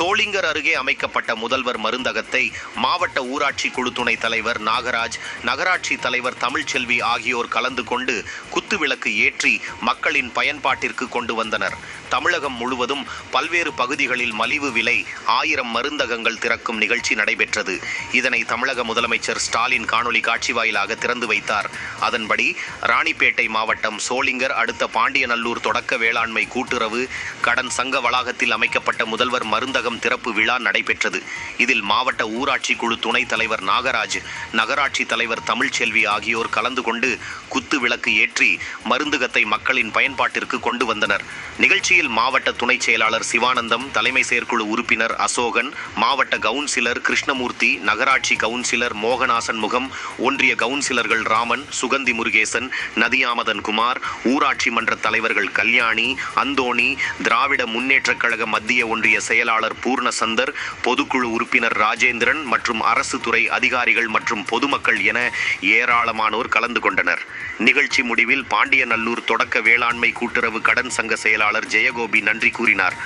சோளிங்கர் அருகே அமைக்கப்பட்ட முதல்வர் மருந்தகத்தை மாவட்ட ஊராட்சி குழு துணைத் தலைவர் நாகராஜ் நகராட்சி தலைவர் தமிழ்ச்செல்வி ஆகியோர் கலந்து கொண்டு குத்துவிளக்கு ஏற்றி மக்களின் பயன்பாட்டிற்கு கொண்டு வந்தனர். தமிழகம் முழுவதும் பல்வேறு பகுதிகளில் மலிவு விலை ஆயிரம் மருந்தகங்கள் திறக்கும் நிகழ்ச்சி நடைபெற்றது. இதனை தமிழக முதலமைச்சர் ஸ்டாலின் காணொலி காட்சி வாயிலாக திறந்து வைத்தார். அதன்படி ராணிப்பேட்டை மாவட்டம் சோளிங்கர் அடுத்த பாண்டியநல்லூர் தொடக்க வேளாண்மை கூட்டுறவு கடன் சங்க வளாகத்தில் அமைக்கப்பட்ட முதல்வர் மருந்தகம் திறப்பு விழா நடைபெற்றது. இதில் மாவட்ட ஊராட்சி குழு துணைத் தலைவர் நாகராஜ் நகராட்சி தலைவர் தமிழ்ச்செல்வி ஆகியோர் கலந்து கொண்டு குத்து விளக்கு ஏற்றி மருந்தகத்தை மக்களின் பயன்பாட்டிற்கு கொண்டு வந்தனர். நிகழ்ச்சியில் மாவட்ட துணை செயலாளர் சிவானந்தம் தலைமை செயற்குழு உறுப்பினர் அசோகன் மாவட்ட கவுன்சிலர் கிருஷ்ணமூர்த்தி நகராட்சி கவுன்சிலர் மோகனாசன் முகம் ஒன்றிய கவுன்சிலர்கள் ராமன் சுகந்தி முருகேசன் நதியாமதன் குமார் ஊராட்சி மன்ற தலைவர்கள் கல்யாணி அந்தோணி திராவிட முன்னேற்றக் கழக மத்திய ஒன்றிய செயலாளர் பூர்ணசந்தர் பொதுக்குழு உறுப்பினர் ராஜேந்திரன் மற்றும் அரசு துறை அதிகாரிகள் மற்றும் பொதுமக்கள் என ஏராளமானோர் கலந்து கொண்டனர். நிகழ்ச்சி முடிவில் பாண்டியநல்லூர் தொடக்க வேளாண்மை கூட்டுறவு கடன் சங்க செயலாளர் ஜெய ஜெயகோபி நன்றி கூறினார்.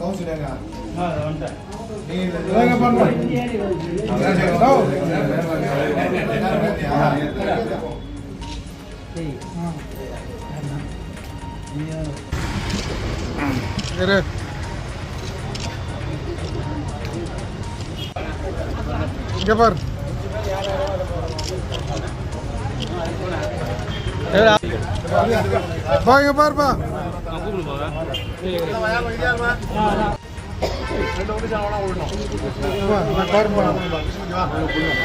கவுன்சிலருங்க இங்க பார். பா இங்க பாருப்பா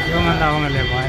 இவங்க அவங்க இல்லையப்பா